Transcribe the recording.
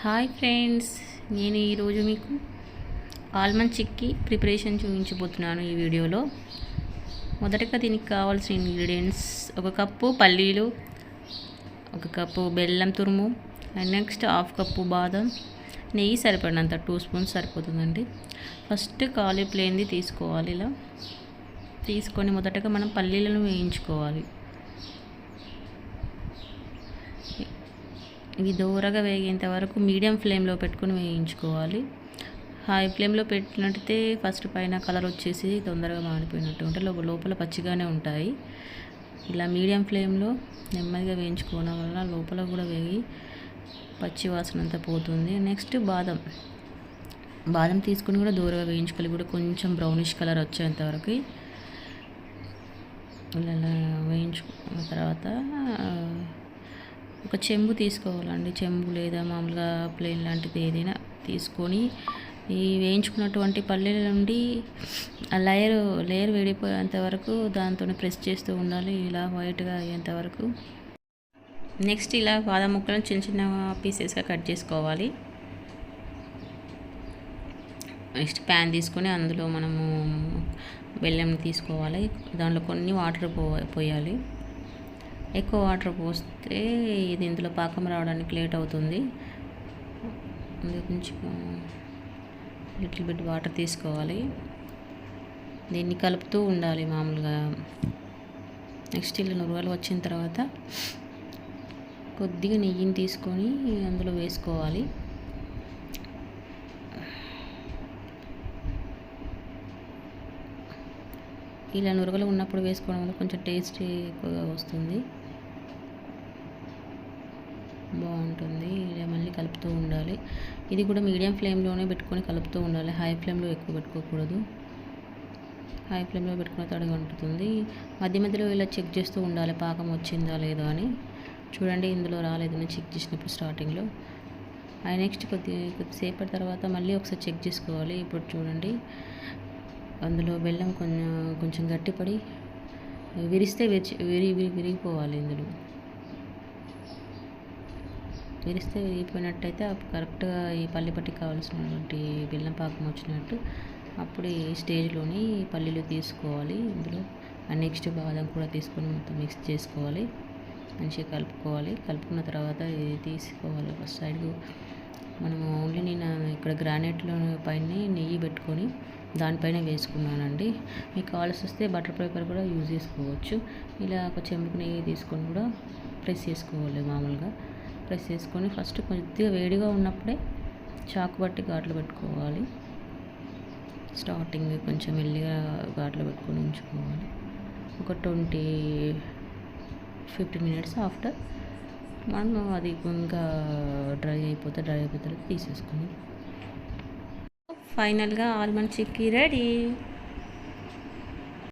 Hi friends నేను ఈరోజు మీకు ఆల్మండ్ చిక్కీ ప్రిపరేషన్ చూపించబోతున్నాను ఈ వీడియోలో. మొదటగా దీనికి కావాల్సిన ఇంగ్రీడియంట్స్ ఒక కప్పు పల్లీలు ఒక కప్పు బెల్లం తురుము అండ్ నెక్స్ట్ హాఫ్ కప్పు బాదం. నెయ్యి సరిపడినంత టూ స్పూన్స్ సరిపోతుందండి. ఫస్ట్ కాలి ప్లేన్ది తీసుకోవాలి ఇలా. తీసుకొని మొదటగా మనం పల్లీలను వేయించుకోవాలి. ఇవి దూరగా వేగేంత వరకు మీడియం ఫ్లేమ్లో పెట్టుకుని వేయించుకోవాలి. హై ఫ్లేమ్లో పెట్టినట్టయితే ఫస్ట్ పైన కలర్ వచ్చేసి తొందరగా మాడిపోయినట్టు ఉంటే లోపల లోపల పచ్చిగానే ఉంటాయి. ఇలా మీడియం ఫ్లేమ్లో నెమ్మదిగా వేయించుకోవడం వల్ల లోపల కూడా వేగి పచ్చి వాసన అంతా పోతుంది. నెక్స్ట్ బాదం. బాదం తీసుకుని కూడా దూరంగా వేయించుకోవాలి. కూడా కొంచెం బ్రౌనిష్ కలర్ వచ్చేంతవరకు ఇలా వేయించుకున్న తర్వాత ఒక చెంబు తీసుకోవాలండి. చెంబు లేదా మామూలుగా ప్లేన్ లాంటిది ఏదైనా తీసుకొని ఈ వేయించుకున్నటువంటి పల్లెల నుండి ఆ లేయర్ లేయర్ వేడిపోయేంత వరకు దాంతో ప్రెస్ చేస్తూ ఉండాలి. ఇలా వైట్గా అయ్యేంత వరకు. నెక్స్ట్ ఇలా బాదం ముక్కలను చిన్న చిన్న పీసెస్గా కట్ చేసుకోవాలి. నెక్స్ట్ ప్యాన్ తీసుకొని అందులో మనము బెల్లం తీసుకోవాలి. దాంట్లో కొన్ని వాటర్ పో పోయాలి. ఎక్కువ వాటర్ పోస్తే ఇది ఇందులో పాకం రావడానికి లేట్ అవుతుంది. కొంచెం లిటిల్ బిట్ వాటర్ తీసుకోవాలి. దీన్ని కలుపుతూ ఉండాలి మామూలుగా. నెక్స్ట్ ఇలా నురగలు వచ్చిన తర్వాత కొద్దిగా నెయ్యిని తీసుకొని అందులో వేసుకోవాలి. ఇలా నురగలు ఉన్నప్పుడు వేసుకోవడం వల్ల కొంచెం టేస్ట్ ఎక్కువగా వస్తుంది. బాగుంటుంది. ఇలా మళ్ళీ కలుపుతూ ఉండాలి. ఇది కూడా మీడియం ఫ్లేమ్లోనే పెట్టుకొని కలుపుతూ ఉండాలి. హై ఫ్లేమ్లో ఎక్కువ పెట్టుకోకూడదు. హై ఫ్లేమ్లో పెట్టుకున్న తడిగా ఉంటుంది మధ్య మధ్యలో ఇలా చెక్ చేస్తూ ఉండాలి. పాకం వచ్చిందా లేదా అని. చూడండి ఇందులో రాలేదని చెక్ చేసినప్పుడు స్టార్టింగ్లో. ఆ నెక్స్ట్ కొద్ది కొద్దిసేపటి తర్వాత మళ్ళీ ఒకసారి చెక్ చేసుకోవాలి. ఇప్పుడు చూడండి. అందులో బెల్లం కొంచెం కొంచెం గట్టిపడి విరిస్తే విరిచి విరి విరిగిపోవాలి ఇందులో. విరిస్తే విరిగిపోయినట్టయితే కరెక్ట్గా ఈ పల్లిపట్టి కావాల్సినటువంటి బెల్లం పాకం వచ్చినట్టు అప్పుడు ఈ స్టేజ్లోని పల్లీలు తీసుకోవాలి ఇందులో. నెక్స్ట్ బాదం కూడా తీసుకొని మొత్తం మిక్స్ చేసుకోవాలి. మంచిగా కలుపుకోవాలి. కలుపుకున్న తర్వాత ఇది తీసుకోవాలి. ఫస్ట్ సైడ్ మనం ఓన్లీ నేను ఇక్కడ గ్రానైట్లో పైన నెయ్యి పెట్టుకొని దానిపైన వేసుకున్నానండి. మీకు కావాల్సి వస్తే బటర్ పేపర్ కూడా యూజ్ చేసుకోవచ్చు. ఇలా ఒక చెంబుకు నెయ్యి తీసుకొని కూడా ప్రెస్ చేసుకోవాలి మామూలుగా. ప్రెస్ చేసుకొని ఫస్ట్ కొద్దిగా వేడిగా ఉన్నప్పుడే చాకు బట్టి ఘాట్లు పెట్టుకోవాలి. స్టార్టింగ్ కొంచెం మెల్లిగా ఘాట్లు పెట్టుకొని ఉంచుకోవాలి. ఒక ట్వంటీ ఫిఫ్టీన్ మినిట్స్ ఆఫ్టర్ మనం అది ఇంకా డ్రై అయిపోతే డ్రై అయిపోతే తీసేసుకుని ఫైనల్గా ఆల్మండ్ చిక్కీ రెడీ.